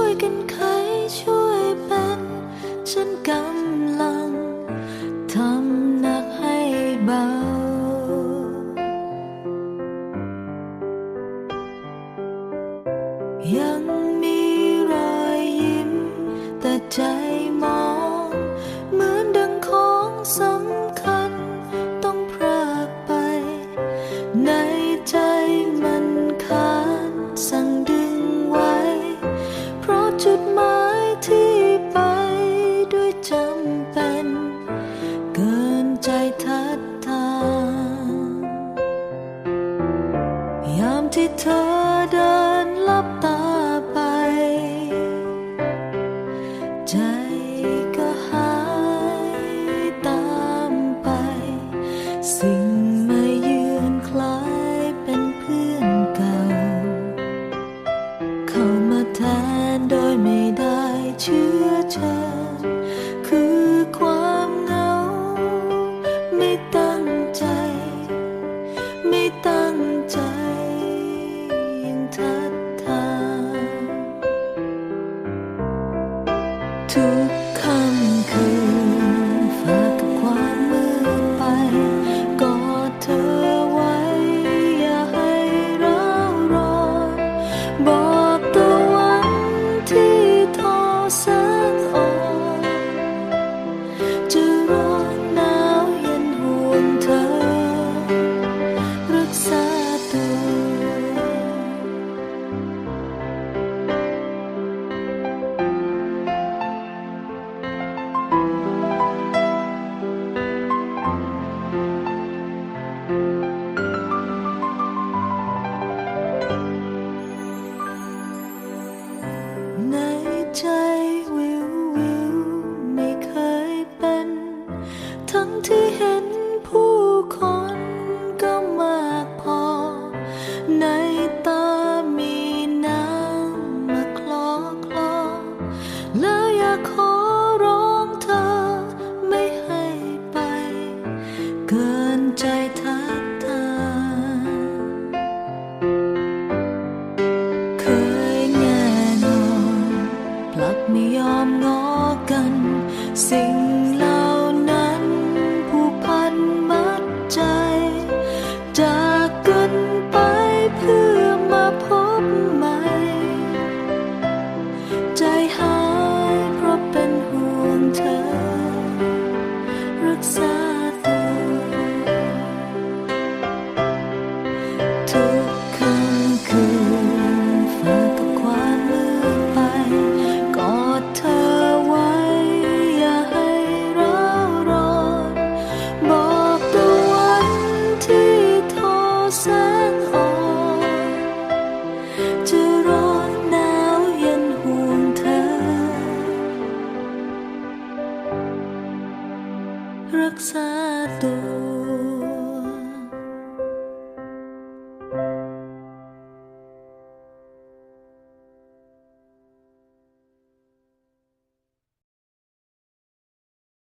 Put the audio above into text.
ช่วยกันไขช่วยเป็น ฉันกำลังทำหนักให้เบา ยังมีรอยยิ้ม แต่ใจมอง เหมือนดังของสำคัญ ต้องพรากไปใน ที่เธอเดินลับตา Bye. night. ไม่ยอมงอกัน สิ่งเหล่านั้นผูกพันมัดใจใจ รักษาตัว